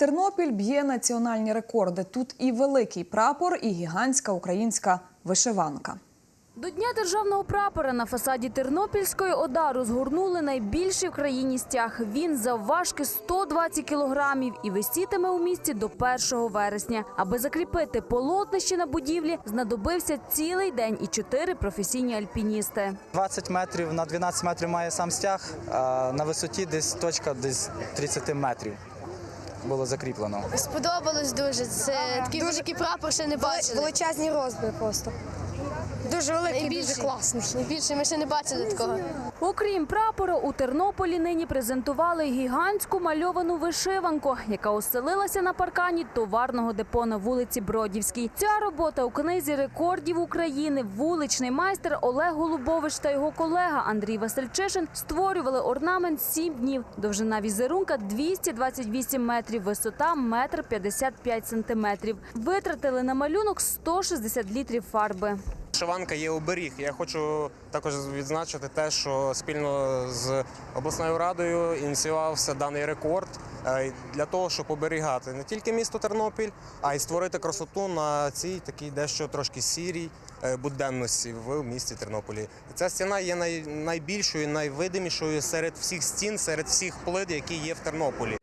Тернопіль б'є національні рекорди. Тут і великий прапор, і гігантська українська вишиванка. До Дня державного прапора на фасаді Тернопільської ОДА розгорнули найбільший в країні стяг. Він завважки 120 кілограмів і висітиме у місті до 1 вересня. Аби закріпити полотнище на будівлі, знадобився цілий день і чотири професійні альпіністи. 20 метрів на 12 метрів має сам стяг, а на висоті десь точка десь 30 метрів було закріплено. Сподобалось дуже. Це такий великий прапор ще не бачили. Величезні розміри просто. Дуже великий, Найбільший. дуже класний. Найбільше ми ще не бачили такого. Окрім прапора, у Тернополі нині презентували гігантську мальовану вишиванку, яка оселилася на паркані товарного депо на вулиці Бродівській. Ця робота у книзі рекордів України вуличний майстер Олег Голубович та його колега Андрій Васильчишин створювали орнамент сім днів. Довжина візерунка 228 метрів, висота метр 55 сантиметрів. Витратили на малюнок 160 літрів фарби. Вишиванка є оберіг. Я хочу також відзначити те, що спільно з обласною радою ініціювався даний рекорд е, для того, щоб оберігати не тільки місто Тернопіль, а й створити красоту на цій такій дещо трошки сірій е, буденності в місті Тернополі. Ця стіна є найбільшою, найвидимішою серед всіх стін, серед всіх плит, які є в Тернополі.